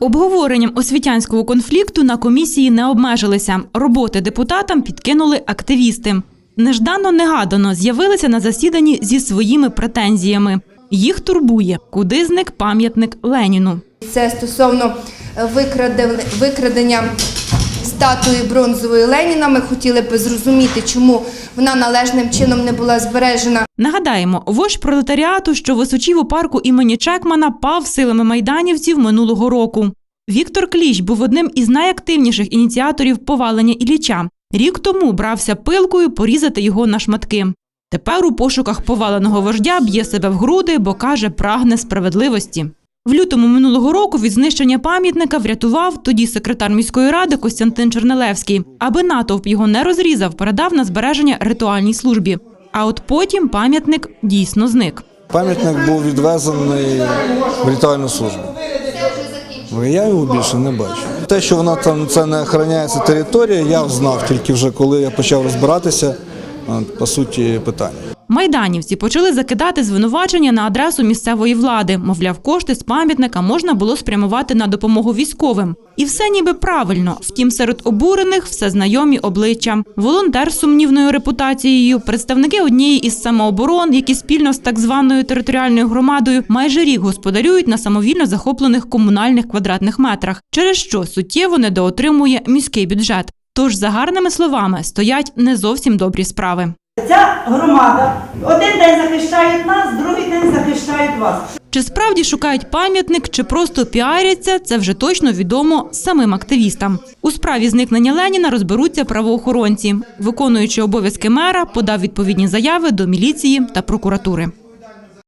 Обговоренням освітянського конфлікту на комісії не обмежилися. Роботи депутатам підкинули активісти. Неждано-негадано з'явилися на засіданні зі своїми претензіями. Їх турбує, куди зник пам'ятник Леніну. Це стосовно викрадення статуї бронзової Леніна. Ми хотіли б зрозуміти, чому вона належним чином не була збережена. Нагадаємо, вождь пролетаріату, що височів у парку імені Чекмана, пав силами майданівців минулого року. Віктор Кліщ був одним із найактивніших ініціаторів повалення Ілліча. Рік тому брався пилкою порізати його на шматки. Тепер у пошуках поваленого вождя б'є себе в груди, бо каже, прагне справедливості. В лютому минулого року від знищення пам'ятника врятував тоді секретар міської ради Костянтин Чернелевський. Аби натовп його не розрізав, передав на збереження ритуальній службі. А от потім пам'ятник дійсно зник. Пам'ятник був відвезений в ритуальну службу. Я його більше не бачу. Те, що вона там це не охороняється територія, я знав тільки вже коли я почав розбиратися по суті питання. Майданівці почали закидати звинувачення на адресу місцевої влади. Мовляв, кошти з пам'ятника можна було спрямувати на допомогу військовим. І все ніби правильно. Втім, серед обурених все знайомі обличчя. Волонтер з сумнівною репутацією, представники однієї із самооборон, які спільно з так званою територіальною громадою майже рік господарюють на самовільно захоплених комунальних квадратних метрах, через що суттєво недоотримує міський бюджет. Тож, за гарними словами, стоять не зовсім добрі справи. Ця громада захищає нас, другий день захищають вас. Чи справді шукають пам'ятник, чи просто піаряться, це вже точно відомо самим активістам. У справі зникнення Леніна розберуться правоохоронці. Виконуючи обов'язки мера, подав відповідні заяви до міліції та прокуратури.